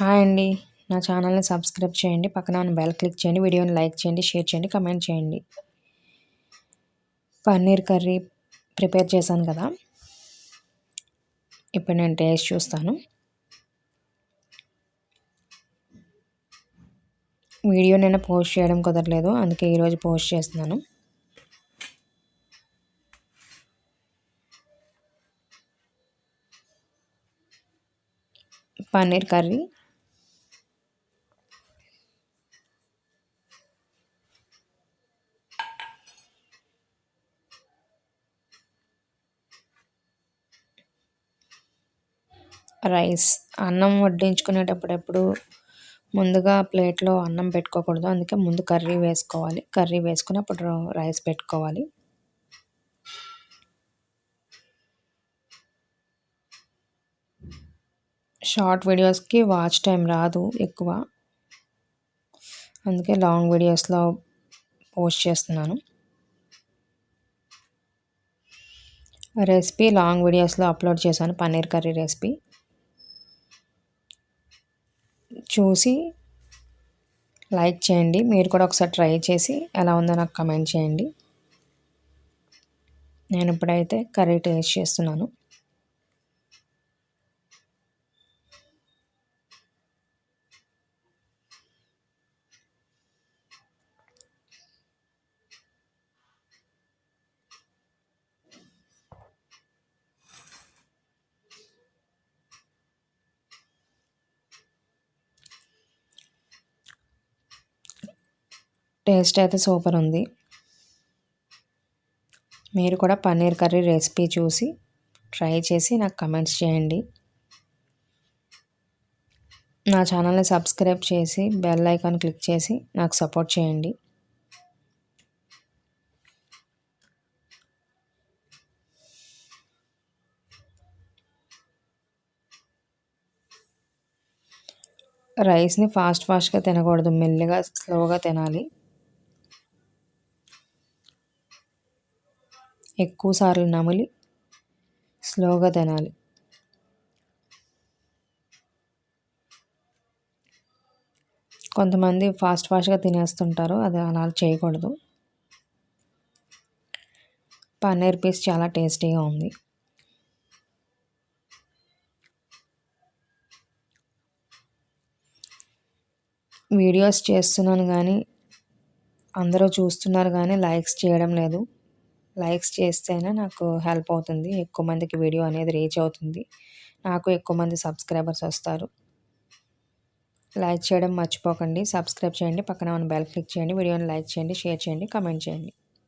Hi అండి. నా ఛానల్ని సబ్స్క్రైబ్ చేయండి. పక్కన ఉన్న బెల్ క్లిక్ చేయండి. వీడియోని లైక్ చేయండి. షేర్ చేయండి. కమెంట్ చేయండి. పన్నీర్ కర్రీ ప్రిపేర్ చేశాను కదా. ఇప్పుడు నేను టేస్ట్ చూస్తాను. వీడియో నేను పోస్ట్ చేయడం కుదరలేదు. అందుకే ఈరోజు పోస్ట్ చేస్తున్నాను. పన్నీర్ కర్రీ రైస్ అన్నం వడ్డించుకునేటప్పుడెప్పుడు ముందుగా ప్లేట్లో అన్నం పెట్టుకోకూడదు. అందుకే ముందు కర్రీ వేసుకోవాలి. కర్రీ వేసుకుని అప్పుడు రైస్ పెట్టుకోవాలి. షార్ట్ వీడియోస్కి వాచ్ టైం రాదు ఎక్కువ. అందుకే లాంగ్ వీడియోస్లో పోస్ట్ చేస్తున్నాను. రెసిపీ లాంగ్ వీడియోస్లో అప్లోడ్ చేశాను. Paneer curry recipe. చూసి లైక్ చేయండి. మీరు కూడా ఒకసారి ట్రై చేసి ఎలా ఉందో నాకు కమెంట్ చేయండి. నేను ఇప్పుడైతే కర్రీ టేస్ట్ చేస్తున్నాను. టేస్ట్ అయితే సూపర్ ఉంది. మీరు కూడా పన్నీర్ కర్రీ రెసిపీ చూసి ట్రై చేసి నాకు కమెంట్స్ చేయండి. నా ఛానల్ని సబ్స్క్రైబ్ చేసి బెల్ ఐకాన్ క్లిక్ చేసి నాకు సపోర్ట్ చేయండి. రైస్ని ఫాస్ట్ ఫాస్ట్గా తినకూడదు మెల్లిగా స్లోగా తినాలి. ఎక్కువ సార్లు నమిలి స్లోగా తినాలి. కొంతమంది ఫాస్ట్ ఫాస్ట్గా తినేస్తుంటారు అది అలా చేయకూడదు. పన్నీర్ పీస్ చాలా టేస్టీగా ఉంది. వీడియోస్ చేస్తున్నాను కానీ అందరూ చూస్తున్నారు కానీ లైక్స్ చేయడం లేదు. లైక్స్ చేస్తేనే నాకు హెల్ప్ అవుతుంది. ఎక్కువ మందికి వీడియో అనేది రీచ్ అవుతుంది. నాకు ఎక్కువ మంది సబ్స్క్రైబర్స్ వస్తారు. లైక్ చేయడం మర్చిపోకండి. సబ్స్క్రైబ్ చేయండి. పక్కన ఉన్న బెల్ క్లిక్ చేయండి. వీడియోని లైక్ చేయండి. షేర్ చేయండి. కమెంట్ చేయండి.